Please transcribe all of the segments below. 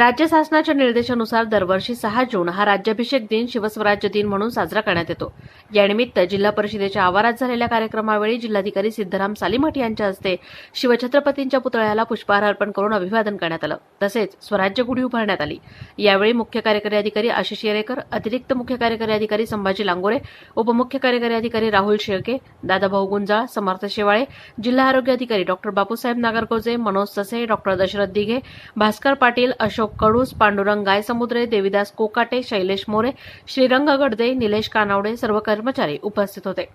राज्य शासनाच्या निर्देशानुसार दरवर्षी सहा जून हा राज्याभिषेक दिन शिवस्वराज्य दिन म्हणून साजरा करण्यात येतो. यानिमित्त जिल्हा परिषदेच्या आवारात झालेल्या कार्यक्रमावेळी जिल्हाधिकारी सिद्धराम सालीमठ यांच्या हस्ते शिवछत्रपतींच्या पुतळ्याला पुष्पहार अर्पण करून अभिवादन करण्यात आलं. तसेच स्वराज्य गुढी उभारण्यात आली. यावेळी मुख्य कार्यकारी अधिकारी आशिष येरेकर अतिरिक्त मुख्य कार्यकारी अधिकारी संभाजी लांगोरे उपमुख्य कार्यकारी अधिकारी राहुल शेळके दादाभाऊ गुंजाळ समर्थ शेवाळे जिल्हा आरोग्य अधिकारी डॉक्टर बापूसाहेब नागरगोजे मनोज ससे डॉक्टर दशरथ दिघे भास्कर पाटील अशोक कडूस पांडुरंग गायसमुद्रे देविदास कोकाटे शैलेश मोरे श्रीरंग गडदे निलेश कानावडे सर्व कर्मचारी उपस्थित होते.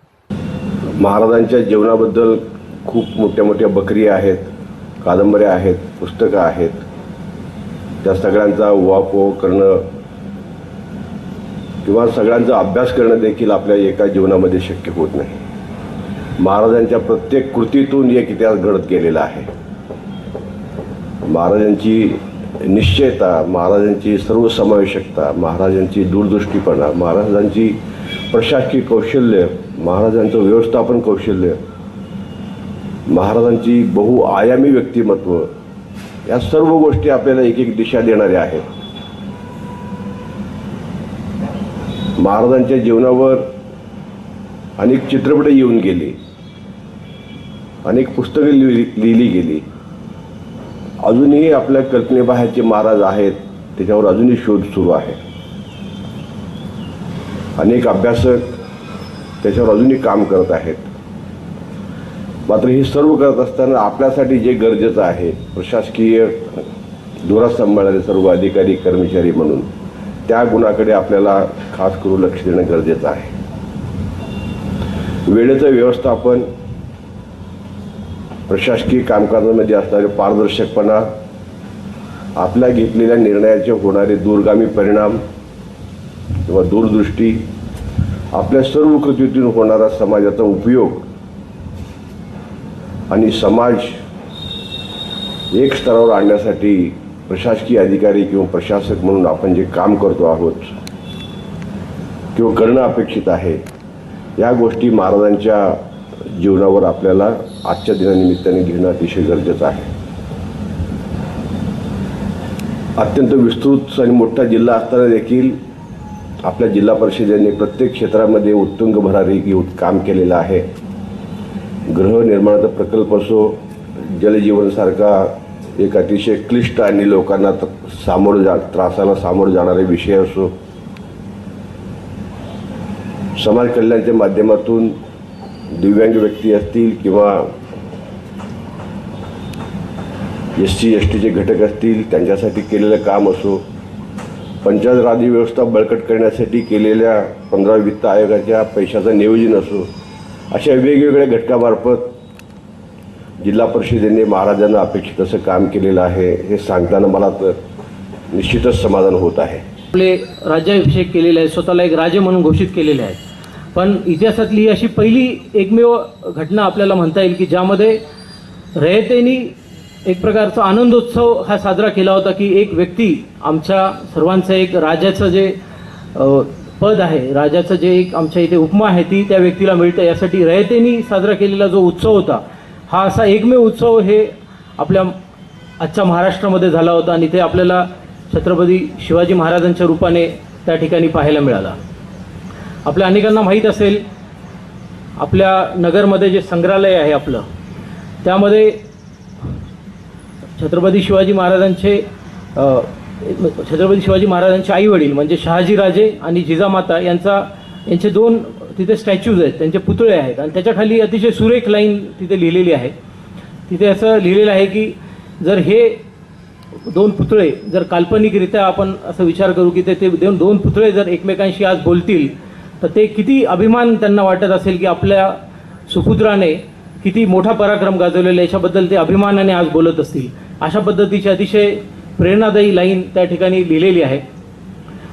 महाराजांच्या जीवनाबद्दल खूप मोठ्या मोठ्या बकरी आहेत कादंबऱ्या आहेत पुस्तकं आहेत. त्या सगळ्यांचा उहापोह करणं किंवा सगळ्यांचा अभ्यास करणं देखील आपल्या एका जीवनामध्ये शक्य होत नाही. महाराजांच्या प्रत्येक कृतीतून एक इतिहास घडत गेलेला आहे. महाराजांची निश्चयता महाराजांची सर्वसमावेशकता महाराजांची दूरदृष्टीपणा महाराजांची प्रशासकीय कौशल्य महाराजांचं व्यवस्थापन कौशल्य महाराजांची बहुआयामी व्यक्तिमत्व या सर्व गोष्टी आपल्याला एक एक दिशा देणाऱ्या आहेत. महाराजांच्या जीवनावर अनेक चित्रपट येऊन गेली. अनेक पुस्तकं लिहिली लिहिली गेली. अजूनही आपल्या कल्पनेबाहेरचे महाराज आहेत त्याच्यावर अजूनही शोध सुरू आहे. अनेक अभ्यासक त्याच्यावर अजूनही काम करत आहेत. मात्र हे सर्व करत असताना आपल्यासाठी जे गरजेचं आहे प्रशासकीय धुरा सांभाळणारे सर्व अधिकारी कर्मचारी म्हणून त्या गुणाकडे आपल्याला खास करून लक्ष देणं गरजेचं आहे. वेळेचं व्यवस्थापन प्रशासकीय कामकाजामध्ये असणारे पारदर्शकपणा आपल्या घेतलेल्या निर्णयाचे होणारे दूरगामी परिणाम किंवा दूरदृष्टी आपल्या सर्व कृतीतून होणारा समाजाचा उपयोग आणि समाज एक स्तरावर आणण्यासाठी प्रशासकीय अधिकारी किंवा प्रशासक म्हणून आपण जे काम करतो आहोत किंवा करणं अपेक्षित आहे या गोष्टी महाराजांच्या जीवनावर आपल्याला आजच्या दिनानिमित्ताने घेणं अतिशय गरजेचं आहे. अत्यंत विस्तृत आणि मोठा जिल्हा असताना देखील आपल्या जिल्हा परिषदेने प्रत्येक क्षेत्रामध्ये उत्तुंग भरारी घेऊन काम केलेलं आहे. गृहनिर्माणाचा प्रकल्प असो जलजीवनसारखा एक अतिशय क्लिष्ट आणि लोकांना त- सामोरं जा त्रासाला सामोरं जाणारे विषय असो समाज कल्याणाच्या माध्यमातून दिव्यांग व्यक्ती असतील किंवा एस सी एस टीचे घटक असतील त्यांच्यासाठी केलेलं काम असो पंचायत राज्य व्यवस्था बळकट करण्यासाठी केलेल्या पंधरा वित्त आयोगाच्या पैशाचं नियोजन असो अशा वेगवेगळ्या घटकामार्फत जिल्हा परिषदेने महाराजांना अपेक्षित असं काम केलेलं आहे हे सांगताना मला तर निश्चितच समाधान होत आहे. आपले राज्याभिषेक केलेले आहे स्वतःला एक राजे म्हणून घोषित केलेले आहे पण इतिहासातली अशी पहिली एकमेव घटना आपल्याला म्हणता येईल की ज्यामध्ये रयतेनी एक प्रकारचा आनंदोत्सव हा साजरा केला होता की एक व्यक्ती आमच्या सर्वांचं एक राजाचं जे पद आहे. राजाचं जे एक आमच्या इथे उपमा आहे ती त्या व्यक्तीला मिळते. यासाठी रयतेनी साजरा केलेला जो उत्सव होता हा असा एकमेव उत्सव हे आपल्या आजच्या महाराष्ट्रामध्ये झाला होता आणि ते आपल्याला छत्रपती शिवाजी महाराजांच्या रूपाने त्या ठिकाणी पाहायला मिळाला. आपल्या अनेकांना माहीत असेल आपल्या नगरमध्ये जे संग्रहालय आहे आपलं त्यामध्ये छत्रपती शिवाजी महाराजांचे छत्रपती शिवाजी महाराजांचे आई वडील म्हणजे शहाजीराजे आणि जिजामाता यांचा यांचे दोन तिथे स्टॅच्यूज आहेत त्यांचे पुतळे आहेत आणि त्याच्याखाली अतिशय सुरेख लाईन तिथे लिहिलेली आहे. तिथे असं लिहिलेलं आहे की जर हे दोन पुतळे जर काल्पनिकरित्या आपण असं विचार करू की ते ते दोन दोन पुतळे जर एकमेकांशी आज बोलतील तर ते किती अभिमान त्यांना वाटत असेल की आपल्या सुपुत्राने किती मोठा पराक्रम गाजवलेला आहे याच्याबद्दल ते अभिमानाने आज बोलत असतील. अशा पद्धतीचे अतिशय प्रेरणादायी लाईन त्या ठिकाणी लिहिलेली आहे.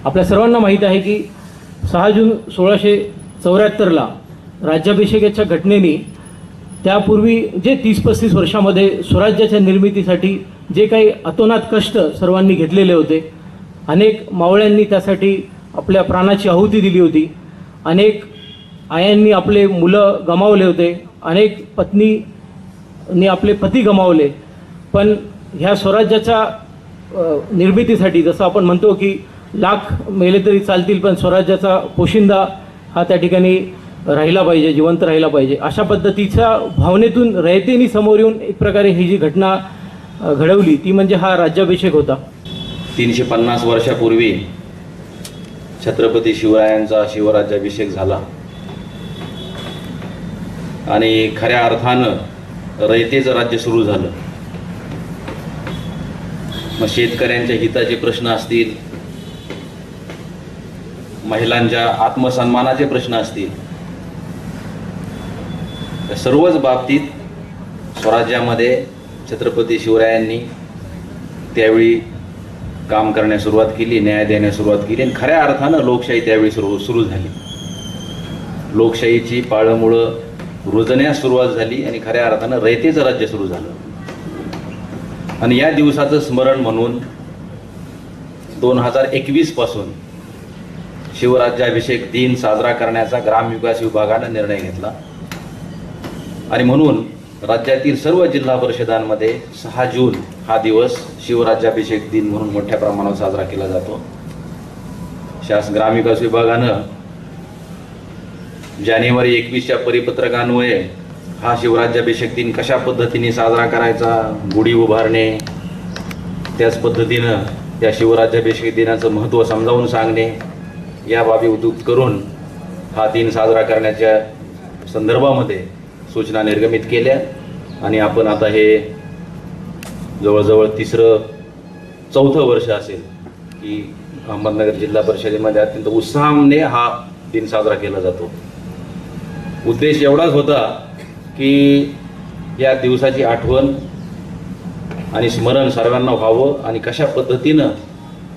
आपल्या सर्वांना माहीत आहे की सहा जून सोळाशे चौऱ्याहत्तरला राज्याभिषेकाच्या घटनेने त्यापूर्वी जे तीस पस्तीस वर्षामध्ये स्वराज्याच्या निर्मितीसाठी जे काही अतोनात कष्ट सर्वांनी घेतलेले होते अनेक मावळ्यांनी त्यासाठी आपल्या प्राणाची आहुती दिली होती अनेक आयांनी आपले मुलं गमावले होते अनेक पत्नीनी आपले पती गमावले पण ह्या स्वराज्याच्या निर्मितीसाठी जसं आपण म्हणतो की लाख मेले तरी चालतील पण स्वराज्याचा पोशिंदा हा त्या ठिकाणी राहिला पाहिजे जिवंत राहिला पाहिजे. अशा पद्धतीच्या भावनेतून रयतेनी समोर येऊन एक प्रकारे ही जी घटना घडवली ती म्हणजे हा राज्याभिषेक होता. तीनशे पन्नास वर्षापूर्वी छत्रपती शिवरायांचा शिवराज्याभिषेक झाला. आणि खऱ्या अर्थानं रयतेचं राज्य सुरू झालं. मग शेतकऱ्यांच्या हिताचे प्रश्न असतील महिलांच्या आत्मसन्मानाचे प्रश्न असतील या सर्वच बाबतीत स्वराज्यामध्ये छत्रपती शिवरायांनी त्यावेळी काम करण्यास सुरुवात केली न्याय देण्यास सुरुवात केली आणि खऱ्या अर्थानं लोकशाही त्यावेळी सुरू सुरू झाली. लोकशाहीची पाळंमुळं रुजण्यास सुरुवात झाली आणि खऱ्या अर्थानं रयतेचं राज्य सुरू झालं. आणि या दिवसाचं स्मरण म्हणून दोन हजार एकवीसपासून शिवराज्याभिषेक दिन साजरा करण्याचा ग्रामविकास विभागानं निर्णय घेतला. आणि म्हणून राज्यातील सर्व जिल्हा परिषदांमध्ये सहा जून हा दिवस शिवराज्याभिषेक दिन म्हणून मोठ्या प्रमाणावर साजरा केला जातो. शास ग्रामविकास विभागानं जानेवारी एकवीसच्या परिपत्रकान्वये हा शिवराज्याभिषेक दिन कशा पद्धतीने साजरा करायचा गुढी उभारणे त्याच पद्धतीनं त्या शिवराज्याभिषेक दिनाचं महत्त्व समजावून सांगणे या बाबी उद्युक्त करून हा दिन साजरा करण्याच्या संदर्भामध्ये सूचना निर्गमित केल्या आणि आपण आता हे जवळजवळ तिसरं चौथं वर्ष असेल की अहमदनगर जिल्हा परिषदेमध्ये अत्यंत उत्साहाने हा दिन साजरा केला जातो. उद्देश एवढाच होता की या दिवसाची आठवण आणि स्मरण सर्वांना व्हावं आणि कशा पद्धतीनं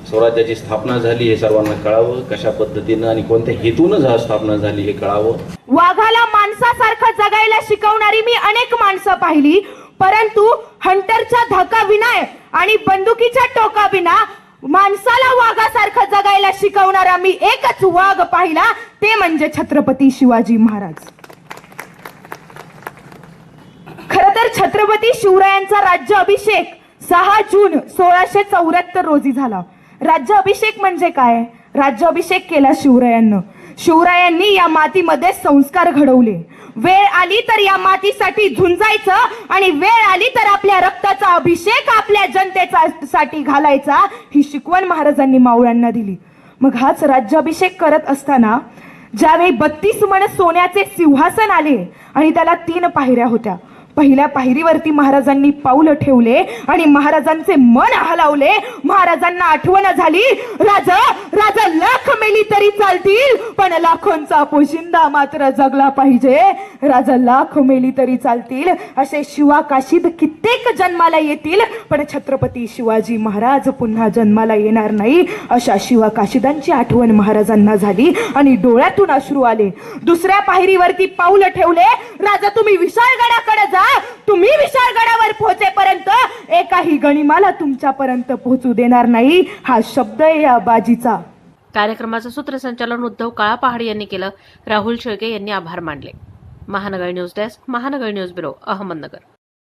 स्वराज्याची स्थापना झाली हे सर्वांना कळावं कशा पद्धतीनं आणि कोणत्या हेतूनच स्थापना झाली हे कळावं? वाघाला माणसासारखं जगायला शिकवणारी मी अनेक माणसं पाहिली परंतु हंटरच्या धका विनाय आणि बंदुकीच्या टोका विना माणसाला वाघासारखं जगायला शिकवणारा मी एकच वाघ पाहिला ते म्हणजे छत्रपती शिवाजी महाराज. खर तर छत्रपती शिवरायांचा राज्य अभिषेक सहा जून सोळाशे चौऱ्याहत्तर रोजी झाला. राज्य अभिषेक म्हणजे काय? राज्य अभिषेक केला शिवरायांनं. शिवरायांनी या मातीमध्ये संस्कार घडवले. वेळ आली तर या मातीसाठी झुंजायचं आणि वेळ आली तर आपल्या रक्ताचा अभिषेक आपल्या जनतेचा साठी घालायचा ही शिकवण महाराजांनी मावळ्यांना दिली. मग हाच राज्याभिषेक करत असताना ज्यावेळी बत्तीस मन सोन्याचे सिंहासन आले आणि त्याला तीन पायऱ्या होत्या. पहिल्या पायरीवरती महाराजांनी पाऊल ठेवले आणि महाराजांचे मन हलावले महाराजांना आठवण झाली राजा राजा लाख मेली तरी चालतील पण लाखोंचा पोशिंदा मात्र जगला पाहिजे. राजा लाख मेली तरी चालतील असे शिवा काशीद कित्येक जन्माला येतील पण छत्रपती शिवाजी महाराज पुन्हा जन्माला येणार नाही. अशा शिवा काशिदांची आठवण महाराजांना झाली आणि डोळ्यातून अश्रू आले. दुसऱ्या पायरीवरती पाऊल ठेवले राजा तुम्ही विशाळगडाकडे जा तुम्ही विशाळगडावर पोहोचेपर्यंत एकाही गणिमाला तुमच्यापर्यंत पोहोचू देणार नाही. हा शब्द आहे या बाजीचा. कार्यक्रमाचं सूत्रसंचालन उद्धव काळापहाड यांनी केलं. राहुल शेळके यांनी आभार मानले. Mahanagar news desk Mahanagar news bureau Ahmednagar.